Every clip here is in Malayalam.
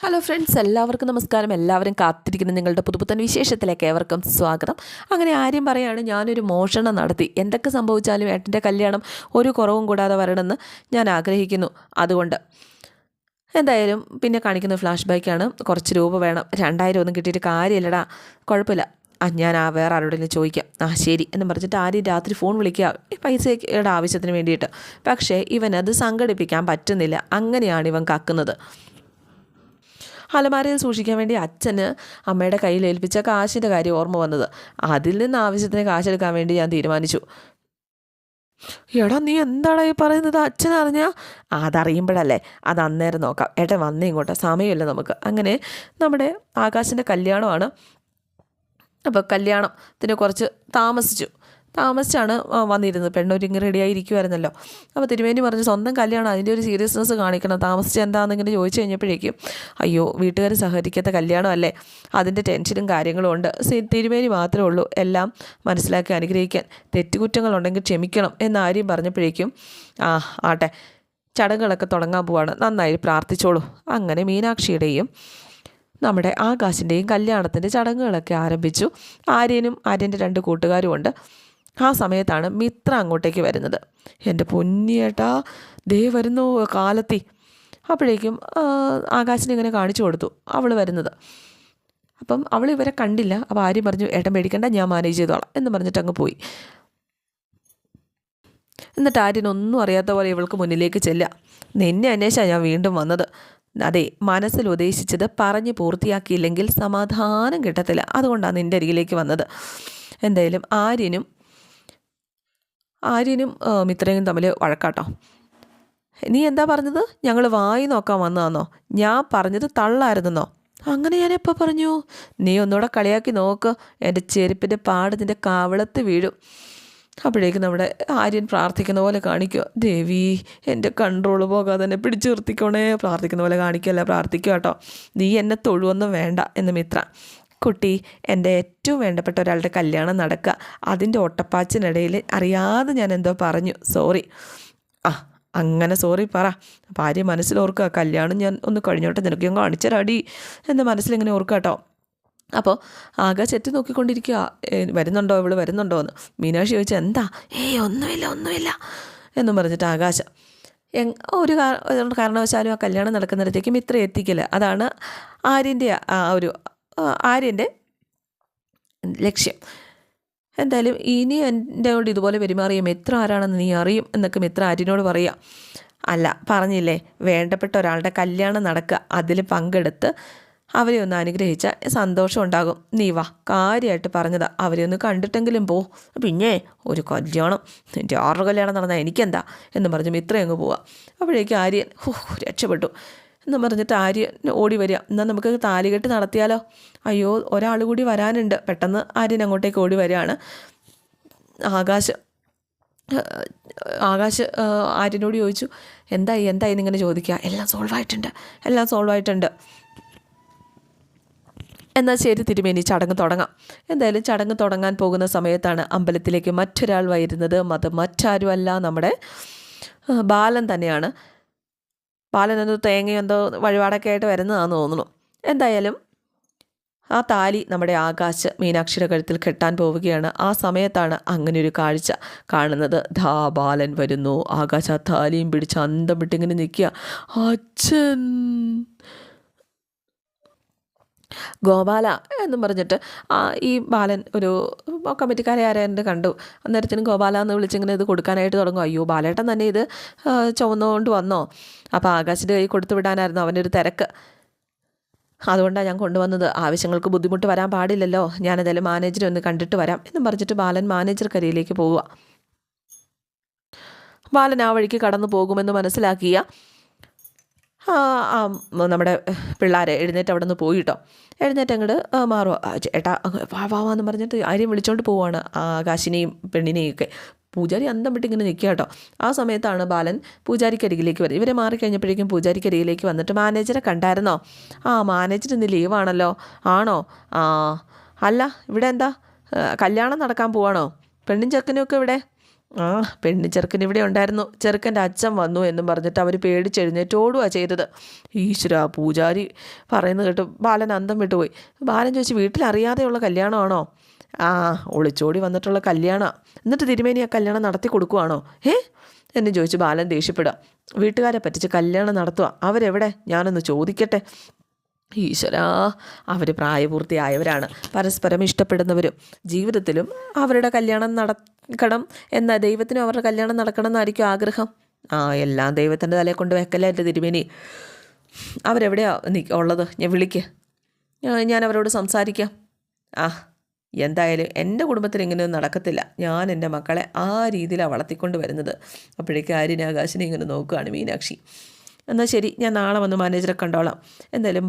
ഹലോ ഫ്രണ്ട്സ് എല്ലാവർക്കും നമസ്കാരം. എല്ലാവരും കാത്തിരിക്കുന്ന നിങ്ങളുടെ പുതുപുത്തൻ വിശേഷത്തിലേക്ക് ഏവർക്കും സ്വാഗതം. അങ്ങനെ ആര്യം പറയാണ് ഞാനൊരു മോഷണം നടത്തി. എന്തൊക്കെ സംഭവിച്ചാലും ഏട്ടന്റെ കല്യാണം ഒരു കുറവും കൂടാതെ വരണമെന്ന് ഞാൻ ആഗ്രഹിക്കുന്നു. അതുകൊണ്ട് എന്തായാലും പിന്നെ കാണിക്കുന്ന ഫ്ലാഷ് ബാക്കാണ് കുറച്ച് രൂപ വേണം. രണ്ടായിരം ഒന്നും കിട്ടിയിട്ട് കാര്യമില്ലടാ. കുഴപ്പമില്ല. ആ ഞാൻ ആ വേറെ ആരോടെങ്കിലും ചോദിക്കാം. ആ ശരി എന്ന് പറഞ്ഞിട്ട് ആദ്യം രാത്രി ഫോൺ വിളിക്കുക. പൈസയുടെ ആവശ്യത്തിന് വേണ്ടിയിട്ട്. പക്ഷേ ഇവനത് സംഘടിപ്പിക്കാൻ പറ്റുന്നില്ല. അങ്ങനെയാണ് ഇവൻ കക്കുന്നത്. അലമാരയിൽ സൂക്ഷിക്കാൻ വേണ്ടി അച്ഛന് അമ്മയുടെ കയ്യിൽ ഏൽപ്പിച്ച കാശിന്റെ കാര്യം ഓർമ്മ വന്നത്. അതിൽ നിന്ന് ആവശ്യത്തിന് കാശെടുക്കാൻ വേണ്ടി ഞാൻ തീരുമാനിച്ചു. എടാ നീ എന്താടാ ഈ പറയുന്നത്? അച്ഛൻ അറിഞ്ഞാ? അതറിയുമ്പോഴല്ലേ. അത് അന്നേരം നോക്കാം. ഏട്ടൻ വന്നേ ഇങ്ങോട്ട്. സമയമില്ല നമുക്ക്. അങ്ങനെ നമ്മുടെ ആകാശിന്റെ കല്യാണമാണ്. അപ്പോൾ കല്യാണത്തിന് കുറച്ച് താമസിച്ചു. താമസിച്ചാണ് വന്നിരുന്നത്. പെണ്ണൊരുങ്ങി റെഡി ആയിരിക്കുമായിരുന്നല്ലോ അപ്പോൾ തിരുമേനി പറഞ്ഞ് സ്വന്തം കല്യാണം അതിന്റെ ഒരു സീരിയസ്നെസ് കാണിക്കണം. താമസിച്ച് എന്താണെന്നിങ്ങനെ ചോദിച്ചു കഴിഞ്ഞപ്പോഴേക്കും അയ്യോ വീട്ടുകാർ സഹകരിക്കാത്ത കല്യാണമല്ലേ? അതിന്റെ ടെൻഷനും കാര്യങ്ങളും ഉണ്ട്. തിരുമേനി മാത്രമേ ഉള്ളൂ. എല്ലാം മനസ്സിലാക്കി അനുഗ്രഹിക്കാൻ തെറ്റുകുറ്റങ്ങളുണ്ടെങ്കിൽ ക്ഷമിക്കണം എന്ന് പറഞ്ഞപ്പോഴേക്കും ആ ആട്ടെ ചടങ്ങുകളൊക്കെ തുടങ്ങാൻ പോവാണ്. നന്നായി പ്രാർത്ഥിച്ചോളൂ. അങ്ങനെ മീനാക്ഷിയുടെയും നമ്മുടെ ആകാശിന്റെയും കല്യാണത്തിന്റെ ചടങ്ങുകളൊക്കെ ആരംഭിച്ചു. ആര്യനും ആര്യന്റെ രണ്ട് കൂട്ടുകാരും ഉണ്ട് ആ സമയത്താണ് മിത്ര അങ്ങോട്ടേക്ക് വരുന്നത്. എന്റെ പൊന്നിയേട്ടാ ദേ വരുന്നു കാലത്തി. അപ്പോഴേക്കും ആകാശിനെ ഇങ്ങനെ കാണിച്ചു കൊടുത്തു അവൾ വരുന്നത്. അപ്പം അവൾ ഇവരെ കണ്ടില്ല. അപ്പോൾ ആര്യം പറഞ്ഞു ഏട്ടൻ പേടിക്കണ്ട ഞാൻ മാനേജ് ചെയ്തോളാം എന്ന് പറഞ്ഞിട്ട് അങ്ങ് പോയി. എന്നിട്ട് ആര്യനൊന്നും അറിയാത്ത പോലെ ഇവൾക്ക് മുന്നിലേക്ക് ചെല്ലുക. നിന്നെ അന്വേഷിച്ചാണ് ഞാൻ വീണ്ടും വന്നത്. അതെ മനസ്സിൽ ഉദ്ദേശിച്ചത് പറഞ്ഞ് പൂർത്തിയാക്കിയില്ലെങ്കിൽ സമാധാനം കിട്ടത്തില്ല. അതുകൊണ്ടാണ് നിന്റെ അരികിലേക്ക് വന്നത്. എന്തായാലും ആര്യനും ആര്യനും മിത്രയും തമ്മിൽ വഴക്കാട്ടോ. നീ എന്താ പറഞ്ഞത്? ഞങ്ങൾ വായി നോക്കാൻ വന്നതാന്നോ? ഞാൻ പറഞ്ഞത് തള്ളായിരുന്നെന്നോ? അങ്ങനെ ഞാൻ എപ്പോൾ പറഞ്ഞു? നീ ഒന്നുകൂടെ കളിയാക്കി നോക്ക്. എന്റെ ചെരുപ്പിന്റെ പാട് നിന്റെ കാവളത്ത് വീഴും. അപ്പോഴേക്കും നമ്മുടെ ആര്യൻ പ്രാർത്ഥിക്കുന്ന പോലെ കാണിക്കുക ദേവി എന്റെ കൺട്രോൾ പോകാതെ തന്നെ പിടിച്ചു നിർത്തിക്കോണേ. പ്രാർത്ഥിക്കുന്ന പോലെ കാണിക്കല്ല പ്രാർത്ഥിക്കുക കേട്ടോ നീ എന്നെ തൊഴുവൊന്നും വേണ്ട എന്ന് മിത്ര. കുട്ടി എന്റെ ഏറ്റവും വേണ്ടപ്പെട്ട ഒരാളുടെ കല്യാണം നടക്കുക. അതിന്റെ ഒട്ടപ്പാച്ചിനിടയിൽ അറിയാതെ ഞാൻ എന്തോ പറഞ്ഞു. സോറി. ആ അങ്ങനെ സോറി പറ. ഭാര്യ മനസ്സിലോർക്കുക കല്യാണം ഞാൻ ഒന്ന് കഴിഞ്ഞോട്ടെ നിനക്ക് ഞാൻ കാണിച്ചരാടി എന്ന് മനസ്സിലിങ്ങനെ ഓർക്കുക കേട്ടോ. അപ്പോൾ ആകെ എത്തി നോക്കിക്കൊണ്ടിരിക്കുക. വരുന്നുണ്ടോ ഇവൾ? വരുന്നുണ്ടോ എന്ന്. മീനാക്ഷി ചോദിച്ചാൽ എന്താ? ഏയ് ഒന്നുമില്ല ഒന്നുമില്ല എന്നും പറഞ്ഞിട്ട് ആകാശ. ഒരു കാരണവശാലും ആ കല്യാണം നടക്കുന്നിടത്തേക്കും ഇത്ര എത്തിക്കില്ല. അതാണ് ആര്യന്റെ ആ ഒരു ആര്യന്റെ ലക്ഷ്യം. എന്തായാലും ഇനി കൊണ്ട് ഇതുപോലെ പെരുമാറിയ മിത്ര ആരാണെന്ന് നീ അറിയും എന്നൊക്കെ മിത്ര ആര്യനോട് പറയുക അല്ല പറഞ്ഞില്ലേ വേണ്ടപ്പെട്ട ഒരാളുടെ കല്യാണം നടക്കുക അതിൽ പങ്കെടുത്ത് അവരെ ഒന്ന് അനുഗ്രഹിച്ച സന്തോഷം ഉണ്ടാകും. നീ വാ കാര്യമായിട്ട് പറഞ്ഞതാ. അവരെ ഒന്ന് കണ്ടിട്ടെങ്കിലും പോ. പിന്നെ ഒരു കല്യാണം എന്റെ ആറ് കല്യാണം നടന്നാൽ എനിക്കെന്താ? എന്ന് പറഞ്ഞ് മിത്ര അങ്ങ് പോവാം. അപ്പോഴേക്കും ആര്യൻ രക്ഷപ്പെട്ടു. എന്ന് പറഞ്ഞിട്ട് ആര്യൻ ഓടി വരിക. എന്നാൽ നമുക്ക് താലികെട്ട് നടത്തിയാലോ? അയ്യോ ഒരാൾ കൂടി വരാനുണ്ട്. പെട്ടെന്ന് ആര്യൻ അങ്ങോട്ടേക്ക് ഓടി വരികയാണ്. ആകാശ് ആകാശ് ആര്യനോട് ചോദിച്ചു എന്തായി എന്തായി എന്നിങ്ങനെ ചോദിക്കുക? എല്ലാം സോൾവ് ആയിട്ടുണ്ട് എല്ലാം സോൾവ് ആയിട്ടുണ്ട്. എന്നാൽ ശരി തിരുമേനി ചടങ്ങ് തുടങ്ങാം. എന്തായാലും ചടങ്ങ് തുടങ്ങാൻ പോകുന്ന സമയത്താണ് അമ്പലത്തിലേക്ക് മറ്റൊരാൾ വരുന്നത്. അത് മറ്റാരുമല്ല നമ്മുടെ ബാലൻ തന്നെയാണ്. ബാലൻ നിന്ന് തേങ്ങയോ എന്തോ വഴിപാടൊക്കെ ആയിട്ട് വരുന്നതാണെന്ന് തോന്നുന്നു. എന്തായാലും ആ താലി നമ്മുടെ ആകാശ മീനാക്ഷിയുടെ കഴുത്തിൽ കെട്ടാൻ പോവുകയാണ്. ആ സമയത്താണ് അങ്ങനെ ഒരു കാഴ്ച കാണുന്നത്. ധാ ബാലൻ വരുന്നു. ആകാശ ആ താലിയും പിടിച്ച് അന്തം വിട്ടിങ്ങനെ നിൽക്കുക. അച്ഛൻ! ഗോപാല എന്ന് പറഞ്ഞിട്ട് ആ ഈ ബാലൻ ഒരു കമ്മിറ്റിക്കാരെ ആരാണ്ട് കണ്ടു. അന്നേരത്തിനും ഗോപാല എന്ന് വിളിച്ചിങ്ങനെ ഇത് കൊടുക്കാനായിട്ട് തുടങ്ങും. അയ്യോ ബാലേട്ടൻ തന്നെ ഇത് ചുവന്നുകൊണ്ട് വന്നോ? അപ്പോൾ ആകാശിന്റെ കൈ കൊടുത്തു വിടാനായിരുന്നു അവന്റെ ഒരു തിരക്ക്. അതുകൊണ്ടാണ് ഞാൻ കൊണ്ടുവന്നത്. ആവശ്യങ്ങൾക്ക് ബുദ്ധിമുട്ട് വരാൻ പാടില്ലല്ലോ. ഞാനേതായാലും മാനേജറെ ഒന്ന് കണ്ടിട്ട് വരാം എന്നും പറഞ്ഞിട്ട് ബാലൻ മാനേജർ കരിയിലേക്ക് പോവുക. ബാലൻ ആ വഴിക്ക് കടന്നു പോകുമെന്ന് മനസ്സിലാക്കിയ നമ്മുടെ പിള്ളേരെ എഴുന്നേറ്റ് അവിടെ നിന്ന് പോയിട്ടോ. എഴുന്നേറ്റ് അങ്ങോട്ട് മാറുക ചേട്ടാ വാ വാ എന്ന് പറഞ്ഞിട്ട് ആരെയും വിളിച്ചോണ്ട് പോവാണ് ആകാശിനെയും പെണ്ണിനെയും ഒക്കെ പൂജാരി അന്തം വിട്ട് ഇങ്ങനെ നിൽക്കുക കേട്ടോ ആ സമയത്താണ് ബാലൻ പൂജാരിക്കരികിലേക്ക് വരുന്നത് ഇവരെ മാറിക്കഴിഞ്ഞപ്പോഴേക്കും പൂജാരിക്കരികിലേക്ക് വന്നിട്ട് മാനേജറെ കണ്ടായിരുന്നോ? ആ മാനേജർ ഇന്ന് ലീവാണല്ലോ. ആണോ? ആ അല്ല ഇവിടെ എന്താ? കല്യാണം നടക്കാൻ പോവാണോ? പെണ്ണും ചെക്കനും ഒക്കെ ഇവിടെ? ആ പെണ്ണി ചെറുക്കൻ ഇവിടെ ഉണ്ടായിരുന്നു. ചെറുക്കന്റെ അച്ഛൻ വന്നു എന്നും പറഞ്ഞിട്ട് അവർ പേടിച്ചെഴുന്നേറ്റോടുകയാണ് ചെയ്തത്. ഈശ്വര പൂജാരി പറയുന്നത് കേട്ട് ബാലൻ അന്തം വിട്ടുപോയി. ബാലൻ ചോദിച്ചു വീട്ടിലറിയാതെയുള്ള കല്യാണമാണോ? ആ ഒളിച്ചോടി വന്നിട്ടുള്ള കല്യാണം. എന്നിട്ട് തിരുമേനി ആ കല്യാണം നടത്തി കൊടുക്കുവാണോ? ഏ എന്ന് ചോദിച്ചു ബാലൻ ദേഷ്യപ്പെടുക. വീട്ടുകാരെ പറ്റിച്ച് കല്യാണം നടത്തുക അവരെവിടെ? ഞാനൊന്ന് ചോദിക്കട്ടെ. ഈശ്വരാ അവർ പ്രായപൂർത്തിയായവരാണ്. പരസ്പരം ഇഷ്ടപ്പെടുന്നവരും ജീവിതത്തിലും അവരുടെ കല്യാണം നടക്കണം എന്ന ദൈവത്തിനും അവരുടെ കല്യാണം നടക്കണം എന്നായിരിക്കും ആഗ്രഹം. ആ എല്ലാം ദൈവത്തിന്റെ തലയെ കൊണ്ട് വെക്കല്ലേ എന്റെ തിരുമേനി. അവരെവിടെയാണ് ഉള്ളത്? ഞാൻ വിളിക്ക്. ഞാൻ അവരോട് സംസാരിക്കാം. ആ എന്തായാലും എന്റെ കുടുംബത്തിൽ ഇങ്ങനെയൊന്നും നടക്കത്തില്ല. ഞാൻ എന്റെ മക്കളെ ആ രീതിയിലാണ് വളർത്തിക്കൊണ്ട് വരുന്നത്. അപ്പോഴേക്കും ആര്യനാകാശിനെ ഇങ്ങനെ നോക്കുകയാണ് മീനാക്ഷി. എന്നാൽ ശരി ഞാൻ നാളെ വന്ന് മാനേജറെ കണ്ടോളാം. എന്തായാലും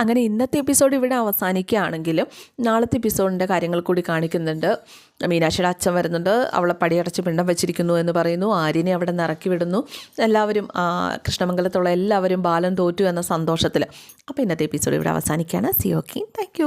അങ്ങനെ ഇന്നത്തെ എപ്പിസോഡ് ഇവിടെ അവസാനിക്കുകയാണെങ്കിലും നാളത്തെ എപ്പിസോഡിന്റെ കാര്യങ്ങൾ കൂടി കാണിക്കുന്നുണ്ട്. മീനാക്ഷിയുടെ അച്ഛൻ വരുന്നുണ്ട്. അവളെ പടിയടച്ച് പിണ്ടം വെച്ചിരിക്കുന്നു എന്ന് പറയുന്നു. ആര്യനെ അവിടെ നിന്ന് ഇറക്കി വിടുന്നു. എല്ലാവരും കൃഷ്ണമംഗലത്തുള്ള എല്ലാവരും ബാലൻ തോറ്റു എന്ന സന്തോഷത്തിൽ അപ്പോൾ ഇന്നത്തെ എപ്പിസോഡ് ഇവിടെ അവസാനിക്കുകയാണ്. C okay thank